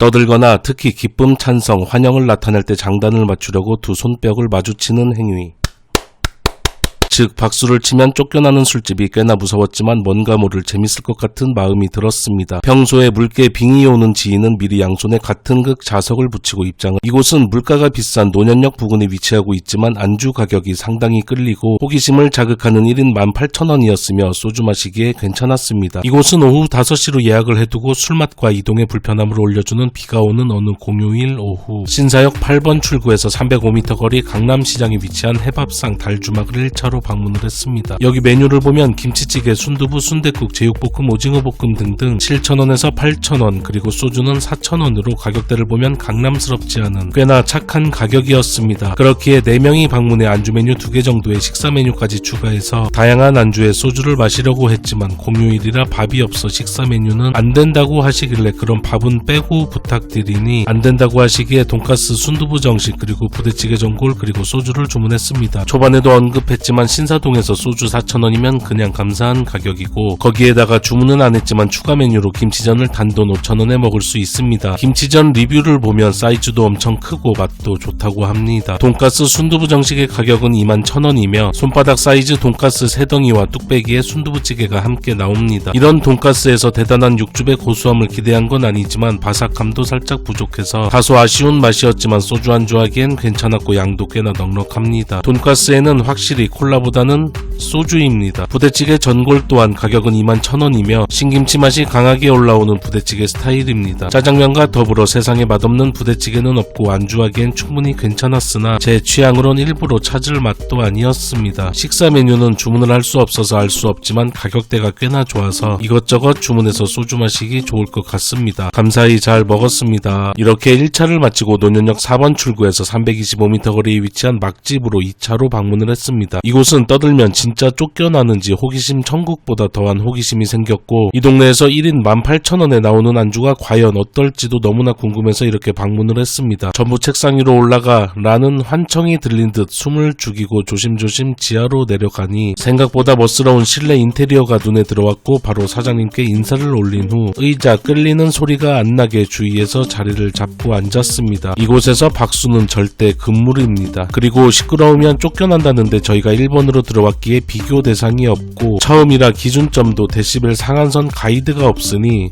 떠들거나 특히 기쁨, 찬성, 환영을 나타낼 때 장단을 맞추려고 두 손뼉을 마주치는 행위. 즉 박수를 치면 쫓겨나는 술집이 꽤나 무서웠지만 뭔가 모를 재밌을 것 같은 마음이 들었습니다. 평소에 물개 빙이 오는 지인은 미리 양손에 같은 극 자석을 붙이고 입장을 이곳은 물가가 비싼 노년역 부근에 위치하고 있지만 안주 가격이 상당히 끌리고 호기심을 자극하는 1인 18,000원이었으며 소주 마시기에 괜찮았습니다. 이곳은 오후 5시로 예약을 해두고 술맛과 이동의 불편함을 올려주는 비가 오는 어느 공휴일 오후 신사역 8번 출구에서 305m 거리 강남시장에 위치한 해밥상 달주막을 1차로 방문을 했습니다. 여기 메뉴를 보면 김치찌개, 순두부, 순댓국, 제육볶음, 오징어볶음 등등 7,000원에서 8,000원 그리고 소주는 4,000원으로 가격대를 보면 강남스럽지 않은 꽤나 착한 가격이었습니다. 그렇기에 4명이 방문해 안주 메뉴 2개 정도의 식사 메뉴까지 추가해서 다양한 안주에 소주를 마시려고 했지만 공휴일이라 밥이 없어 식사 메뉴는 안 된다고 하시길래 그럼 밥은 빼고 부탁드리니 안 된다고 하시기에 돈가스 순두부 정식 그리고 부대찌개 전골 그리고 소주를 주문했습니다. 초반에도 언급했지만 신사동에서 소주 4,000원이면 그냥 감사한 가격이고 거기에다가 주문은 안 했지만 추가 메뉴로 김치전을 단돈 5,000원에 먹을 수 있습니다. 김치전 리뷰를 보면 사이즈도 엄청 크고 맛도 좋다고 합니다. 돈가스 순두부 정식의 가격은 21,000원이며 손바닥 사이즈 돈가스 3덩이와 뚝배기에 순두부찌개가 함께 나옵니다. 이런 돈가스에서 대단한 육즙의 고소함을 기대한 건 아니지만 바삭함도 살짝 부족해서 다소 아쉬운 맛이었지만 소주 안주 하기엔 괜찮았고 양도 꽤나 넉넉합니다. 돈가스에는 확실히 콜라 보다는 소주입니다. 부대찌개 전골 또한 가격은 21,000원이며 신김치 맛이 강하게 올라오는 부대찌개 스타일입니다. 짜장면과 더불어 세상에 맛없는 부대찌개는 없고 안주하기엔 충분히 괜찮았으나 제 취향으론 일부러 찾을 맛도 아니었습니다. 식사 메뉴는 주문을 할 수 없어서 알 수 없지만 가격대가 꽤나 좋아서 이것저것 주문해서 소주 마시기 좋을 것 같습니다. 감사히 잘 먹었습니다. 이렇게 1차를 마치고 노년역 4번 출구에서 325m 거리에 위치한 막집으로 2차로 방문을 했습니다. 이곳은 떠들면 진짜 쫓겨나는지 호기심 천국보다 더한 호기심이 생겼고 이 동네에서 1인 18,000원에 나오는 안주가 과연 어떨지도 너무나 궁금해서 이렇게 방문을 했습니다. 전부 책상 위로 올라가 라는 환청이 들린 듯 숨을 죽이고 조심조심 지하로 내려가니 생각보다 멋스러운 실내 인테리어가 눈에 들어왔고 바로 사장님께 인사를 올린 후 의자 끌리는 소리가 안 나게 주위에서 자리를 잡고 앉았습니다. 이곳에서 박수는 절대 금물입니다. 그리고 시끄러우면 쫓겨난다는데 저희가 1번으로 들어왔기에 비교 대상이 없고 처음이라 기준점도 데시벨 상한선 가이드가 없으니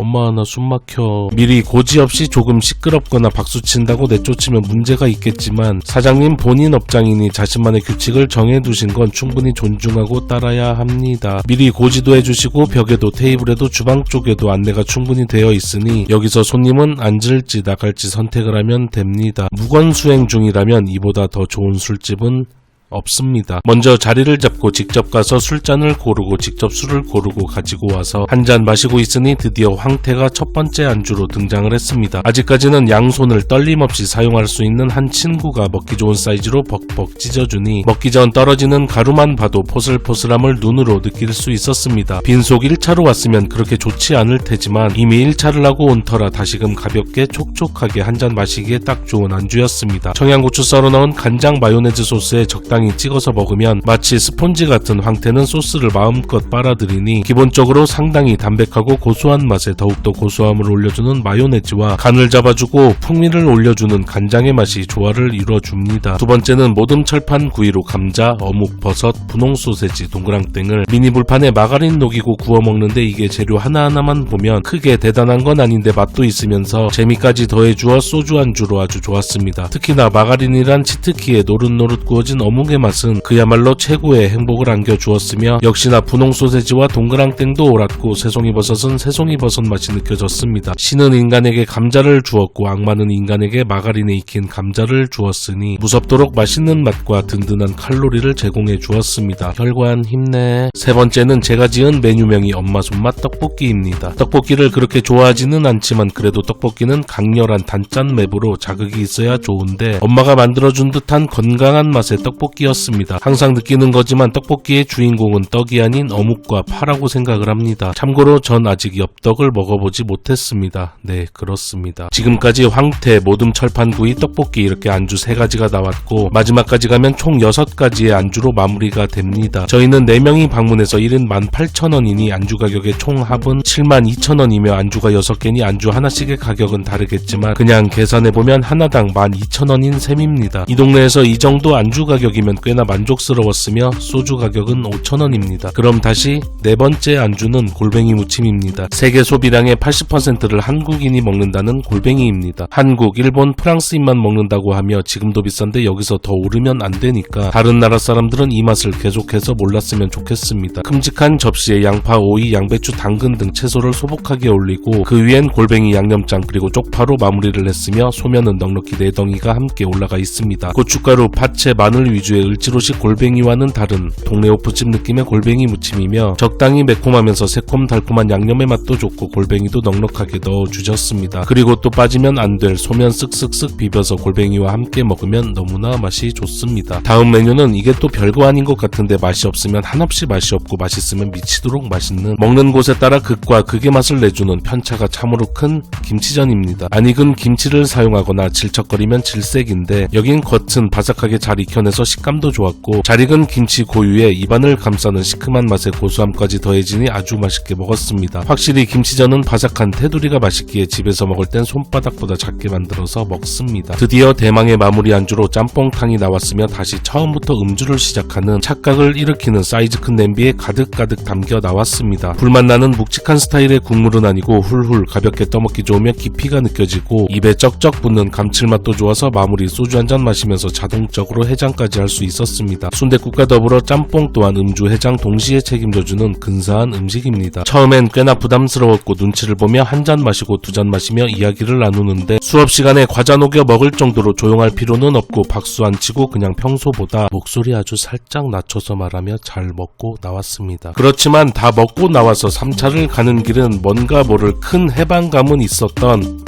엄마 나 숨막혀. 미리 고지 없이 조금 시끄럽거나 박수친다고 내쫓으면 문제가 있겠지만 사장님 본인 업장이니 자신만의 규칙을 정해두신 건 충분히 존중하고 따라야 합니다. 미리 고지도 해주시고 벽에도 테이블에도 주방 쪽에도 안내가 충분히 되어 있으니 여기서 손님은 앉을지 나갈지 선택을 하면 됩니다. 무건수행 중이라면 이보다 더 좋은 술집은 없습니다. 먼저 자리를 잡고 직접 가서 술잔을 고르고 직접 술을 고르고 가지고 와서 한 잔 마시고 있으니 드디어 황태가 첫 번째 안주로 등장을 했습니다. 아직까지는 양손을 떨림 없이 사용할 수 있는 한 친구가 먹기 좋은 사이즈로 벅벅 찢어주니 먹기 전 떨어지는 가루만 봐도 포슬포슬함을 눈으로 느낄 수 있었습니다. 빈속 1차로 왔으면 그렇게 좋지 않을 테지만 이미 1차를 하고 온 터라 다시금 가볍게 촉촉하게 한 잔 마시기에 딱 좋은 안주였습니다. 청양고추 썰어 넣은 간장 마요네즈 소스에 적당히 찍어서 먹으면 마치 스폰지 같은 황태는 소스를 마음껏 빨아들이니 기본적으로 상당히 담백하고 고소한 맛에 더욱더 고소함을 올려주는 마요네즈와 간을 잡아주고 풍미를 올려주는 간장의 맛이 조화를 이뤄줍니다. 두 번째는 모듬 철판 구이로 감자, 어묵, 버섯, 분홍 소세지, 동그랑땡을 미니 불판에 마가린 녹이고 구워 먹는데 이게 재료 하나하나만 보면 크게 대단한 건 아닌데 맛도 있으면서 재미까지 더해주어 소주 안주로 아주 좋았습니다. 특히나 마가린이란 치트키에 노릇노릇 구워진 어묵 의 맛은 그야말로 최고의 행복을 안겨주었으며 역시나 분홍 소세지와 동그랑땡도 옳았고 새송이 버섯은 새송이 버섯 맛이 느껴졌습니다. 신은 인간에게 감자를 주었고 악마는 인간에게 마가린에 익힌 감자를 주었으니 무섭도록 맛있는 맛과 든든한 칼로리를 제공해 주었습니다. 혈관 힘내. 세 번째는 제가 지은 메뉴명이 엄마 손맛 떡볶이입니다. 떡볶이를 그렇게 좋아하지는 않지만 그래도 떡볶이는 강렬한 단짠 맵으로 자극이 있어야 좋은데 엄마가 만들어준 듯한 건강한 맛의 떡볶이 떡볶이였습니다. 항상 느끼는 거지만 떡볶이의 주인공은 떡이 아닌 어묵과 파라고 생각을 합니다. 참고로 전 아직 엽떡을 먹어보지 못했습니다. 네, 그렇습니다. 지금까지 황태, 모둠 철판구이, 떡볶이 이렇게 안주 3가지가 나왔고 마지막까지 가면 총 6가지의 안주로 마무리가 됩니다. 저희는 4명이 방문해서 1인 18,000원이니 안주 가격의 총 합은 72,000원이며 안주가 6개니 안주 하나씩의 가격은 다르겠지만 그냥 계산해보면 하나당 12,000원인 셈입니다. 이 동네에서 이 정도 안주 가격이면 꽤나 만족스러웠으며 소주 가격은 5,000원입니다. 그럼 다시 네 번째 안주는 골뱅이 무침입니다. 세계 소비량의 80%를 한국인이 먹는다는 골뱅이입니다. 한국, 일본, 프랑스 인만 먹는다고 하며 지금도 비싼데 여기서 더 오르면 안 되니까 다른 나라 사람들은 이 맛을 계속해서 몰랐으면 좋겠습니다. 큼직한 접시에 양파, 오이, 양배추, 당근 등 채소를 소복하게 올리고 그 위엔 골뱅이 양념장 그리고 쪽파로 마무리를 했으며 소면은 넉넉히 네 덩이가 함께 올라가 있습니다. 고춧가루, 파채, 마늘 위주의 을지로식 골뱅이와는 다른 동네 오프집 느낌의 골뱅이 무침이며 적당히 매콤하면서 새콤달콤한 양념의 맛도 좋고 골뱅이도 넉넉하게 넣어 주셨습니다. 그리고 또 빠지면 안 될 소면 쓱쓱쓱 비벼서 골뱅이와 함께 먹으면 너무나 맛이 좋습니다. 다음 메뉴는 이게 또 별거 아닌 것 같은데 맛이 없으면 한없이 맛이 없고 맛있으면 미치도록 맛있는 먹는 곳에 따라 극과 극의 맛을 내주는 편차가 참으로 큰 김치전입니다. 안 익은 김치를 사용하거나 질척거리면 질색인데 여긴 겉은 바삭하게 잘 익혀내서 식감 도 좋았고 잘 익은 김치 고유에 입안을 감싸는 시큼한 맛에 고소함까지 더해지니 아주 맛있게 먹었습니다. 확실히 김치전은 바삭한 테두리가 맛있기에 집에서 먹을 땐 손바닥보다 작게 만들어서 먹습니다. 드디어 대망의 마무리 안주로 짬뽕탕이 나왔으며 다시 처음부터 음주를 시작하는 착각을 일으키는 사이즈 큰 냄비에 가득가득 담겨 나왔습니다. 불맛 나는 묵직한 스타일의 국물은 아니고 훌훌 가볍게 떠먹기 좋으며 깊이가 느껴지고 입에 쩍쩍 붙는 감칠맛도 좋아서 마무리 소주 한 잔 마시면서 자동적으로 해장까지 할 수 있었습니다. 순댓국과 더불어 짬뽕 또한 음주 해장 동시에 책임져주는 근사한 음식입니다. 처음엔 꽤나 부담스러웠고 눈치를 보며 한 잔 마시고 두 잔 마시며 이야기를 나누는데 수업 시간에 과자 녹여 먹을 정도로 조용할 필요는 없고 박수 안 치고 그냥 평소보다 목소리 아주 살짝 낮춰서 말하며 잘 먹고 나왔습니다. 그렇지만 다 먹고 나와서 3차를 가는 길은 뭔가 모를 큰 해방감은 있었던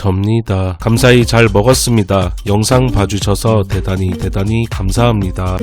접니다. 감사히 잘 먹었습니다. 영상 봐주셔서 대단히 대단히 감사합니다.